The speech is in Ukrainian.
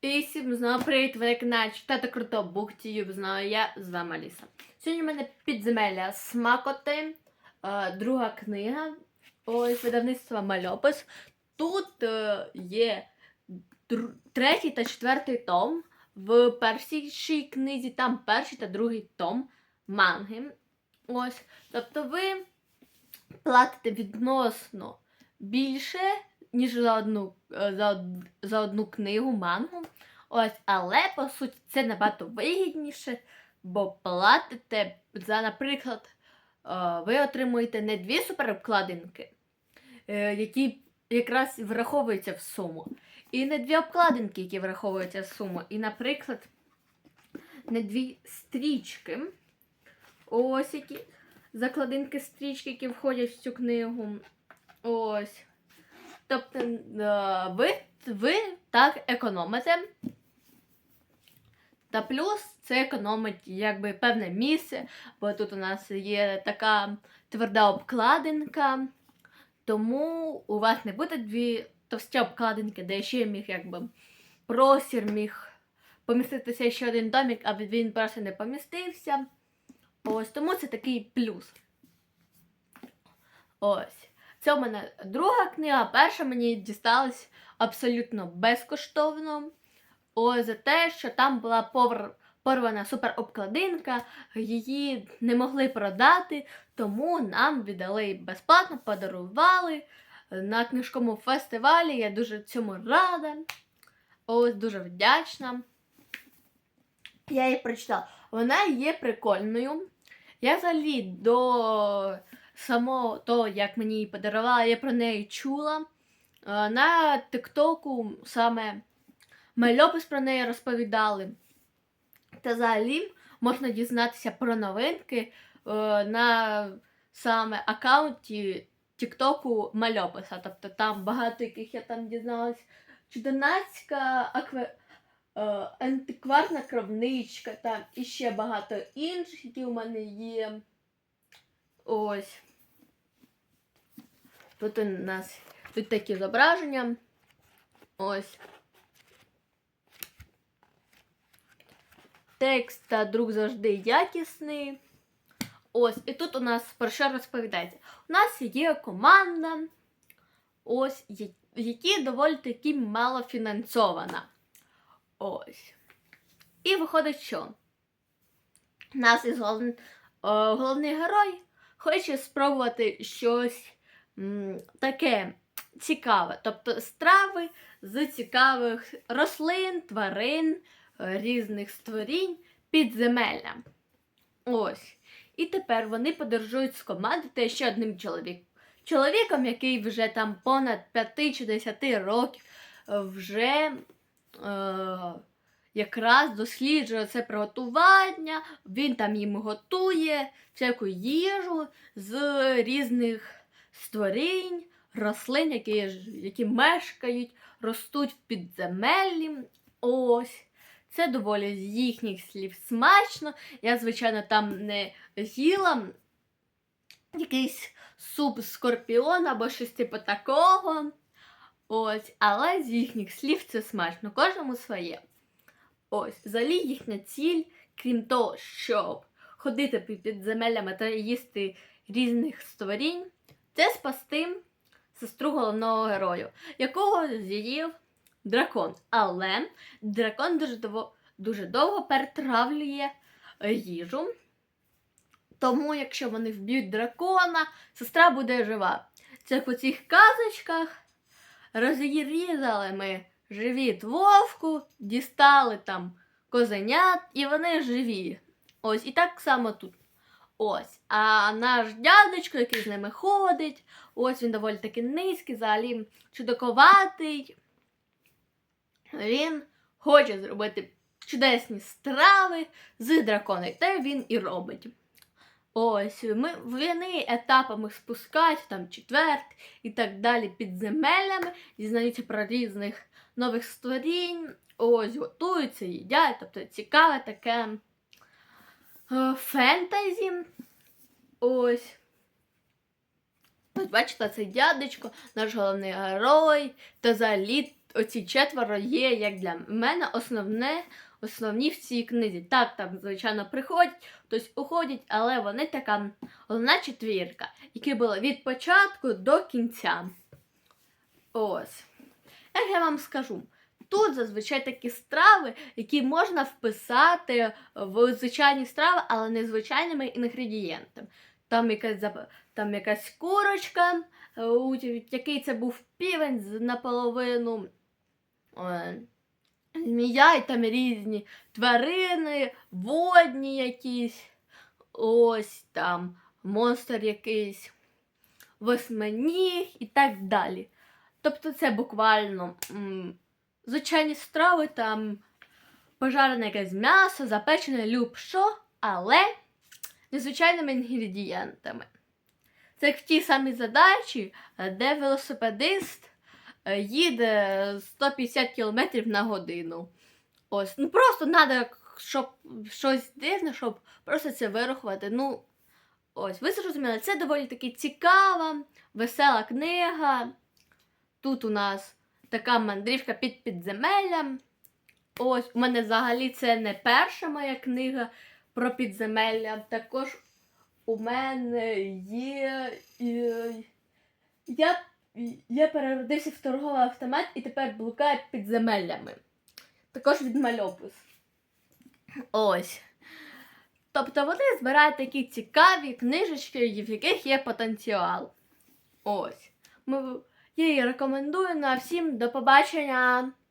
І всім знову привіт, ви на каналі Читати Круто Буктію, знаю я, з вами Аліса. Сьогодні в мене підземелля Смакоти, е, друга книга, ось видавництва Мальопис. Тут е, є третій та четвертий том. В першій книзі там перший та другий том манги. Ось. Тобто ви платите відносно більше, ніж за одну, е, за, за одну книгу мангу. Ось, але по суті це набагато вигідніше, бо платите за, наприклад, е, ви отримуєте не дві суперобкладинки, е, які якраз враховуються в суму. І не дві обкладинки, які враховуються в суму. І, наприклад, не дві стрічки. Ось які закладинки стрічки, які входять в цю книгу. Ось. Тобто е, ви, ви так економите. Та плюс це економить якби певне місце, бо тут у нас є така тверда обкладинка, тому у вас не буде дві товсті обкладинки, де ще міг якби простір міг поміститися ще один домик, а він просто не помістився. Ось тому це такий плюс. Ось. Це у мене друга книга, перша мені дісталась абсолютно безкоштовно. Ось за те, що там була повр... порвана суперобкладинка, її не могли продати, тому нам віддали безплатно, подарували на книжковому фестивалі. Я дуже цьому рада. Ось дуже вдячна. Я її прочитала. Вона є прикольною. Я взагалі до самого того, як мені її подарували, я про неї чула. Е, На Тиктоку саме Мальопис про неї розповідали. Та взагалі можна дізнатися про новинки е, на саме аккаунті Тіктоку Мальописа. Тобто там багато яких я там дізналась. Чудернацька акве... е, антикварна кровничка, там і ще багато інших, які у мене є. Ось. Тут у нас тут такі зображення. Ось. Текст та друк завжди якісний. Ось, і тут у нас про що розповідається. У нас є команда, ось, які доволі таки мало фінансована. Ось. І виходить, що у нас із головн... головний герой хоче спробувати щось таке цікаве. Тобто страви з цікавих рослин, тварин, е, різних створінь, підземелля. Ось. І тепер вони подорожують з командою ще одним чоловіком. Чоловіком, який вже там понад 5 чи 10 років е, вже е, якраз досліджує це приготування, він там їм готує всяку їжу з різних створінь, рослин, які, які мешкають, ростуть в підземеллі. Ось. Це доволі з їхніх слів смачно. Я, звичайно, там не їла якийсь суп з скорпіона або щось типу такого. Ось, але з їхніх слів це смачно, кожному своє. Ось, взагалі їхня ціль, крім того, щоб ходити під підземеллями та їсти різних створінь, це спасти сестру головного герою, якого з'їв дракон. Але дракон дуже довго, дуже довго перетравлює е, їжу. Тому, якщо вони вб'ють дракона, сестра буде жива. Це у цих казочках розрізали ми живіт вовку, дістали там козенят, і вони живі. Ось, і так само тут. Ось. А наш дядечко, який з ними ходить, ось він доволі таки низький, взагалі чудаковатий. Він хоче зробити чудесні страви з дракона, і те він і робить. Ось, ми вони етапами спускаються, там четвертий і так далі підземеллями, дізнаються про різних нових створінь, ось готуються, їдять, тобто цікаве таке фентезі. Ось. Ось бачите, цей дядечко, наш головний герой, та взагалі оці четверо є, як для мене, основне, основні в цій книзі. Так, там, звичайно, приходять, хтось уходять, але вони така головна четвірка, які були від початку до кінця. Ось. Як я вам скажу, тут зазвичай такі страви, які можна вписати в звичайні страви, але не звичайними інгредієнтами. Там якась, там якась курочка, е, який це був півень наполовину. е, Змія і там різні тварини, водні якісь, ось там монстр якийсь, восьминіг і так далі. Тобто це буквально звичайні страви, там пожарене якесь м'ясо, запечене люб-що, але незвичайними інгредієнтами. Це як в тій самій задачі, е, де велосипедист е, їде 150 км на годину. Ось, ну просто треба, щоб щось дивне, щоб просто це вирахувати. Ну, ось, ви зрозуміли, це доволі таки цікава, весела книга. Тут у нас така мандрівка під підземеллям. Ось, у мене взагалі це не перша моя книга про підземелля. Також у мене є. Я, я переродився в торговий автомат і тепер блукаю підземеллями. Також від мальопис. Ось. Тобто вони збирають такі цікаві книжечки, в яких є потенціал. Ось. Ми, я її рекомендую на всім до побачення.